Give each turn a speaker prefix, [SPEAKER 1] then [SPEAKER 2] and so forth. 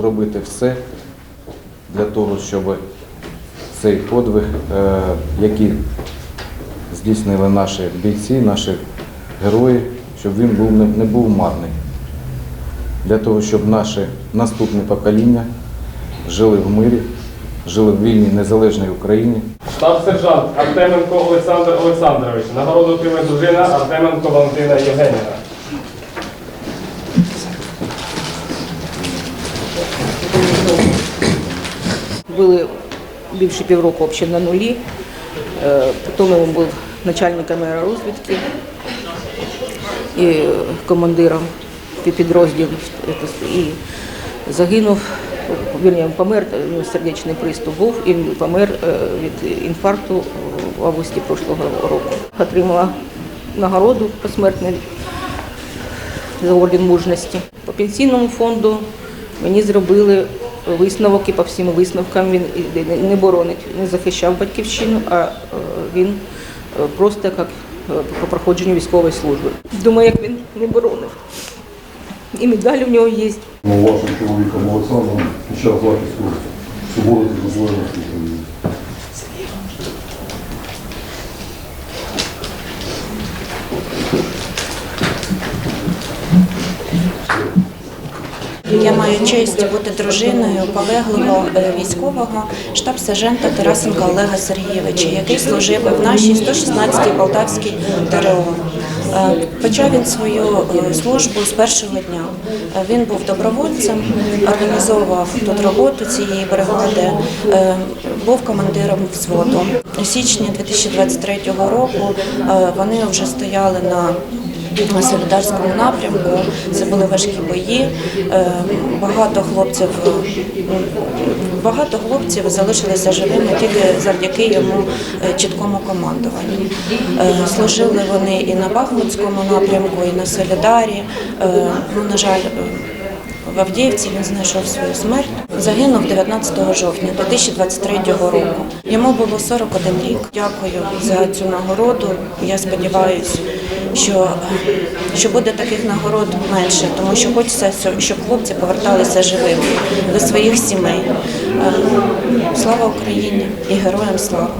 [SPEAKER 1] зробити все для того, щоб цей подвиг, е, який здійснили наші бійці, наші герої, щоб він був, не, був марний. Для того, щоб наші наступні покоління жили в мирі, жили в вільній незалежній Україні.
[SPEAKER 2] Штаб-сержант Артеменко Олександр Олександрович. Нагороду отримує дружина Артеменко Валентина Євгенівна.
[SPEAKER 3] Були більше півроку взагалі на нулі. Е, Потім був начальником аеророзвідки і е, командиром під- підрозділів. І загинув, він помер, сердечний приступ був, і помер е, від інфаркту в августі прошлого року. Отримала нагороду посмертну за орден мужності. По пенсійному фонду мені зробили висновок і по всім висновкам він не- боронить, не захищав батьківщину, а е, він е, просто як е, по проходженню військової служби. Думаю, як він не боронив. І медалі в нього є.
[SPEAKER 4] Вашим чоловіком Олександром під час захисту свободи та
[SPEAKER 5] Я маю честь бути дружиною полеглого е, військового штаб-сержанта Тарасенка Олега Сергійовича, який служив в нашій 116-й Полтавській ТРО. Е, Почав він свою е, службу з першого дня. Він був добровольцем, організовував тут роботу цієї бригади, був командиром взводу. У січні 2023 року вони вже стояли на на солідарському напрямку. Це були важкі бої. Е, Багато хлопців, багато хлопців залишилися живими тільки завдяки йому е, чіткому командуванню. Е, Служили вони і на Бахмутському напрямку, і на Солідарі. Ну, на жаль, в Авдіївці він знайшов свою смерть. Загинув 19 жовтня 2023 року. Йому було 41 рік. Дякую за цю нагороду. Я сподіваюся, що, що буде таких нагород менше, тому що хочеться, щоб хлопці поверталися живими до своїх сімей. Е, Слава Україні і героям слава!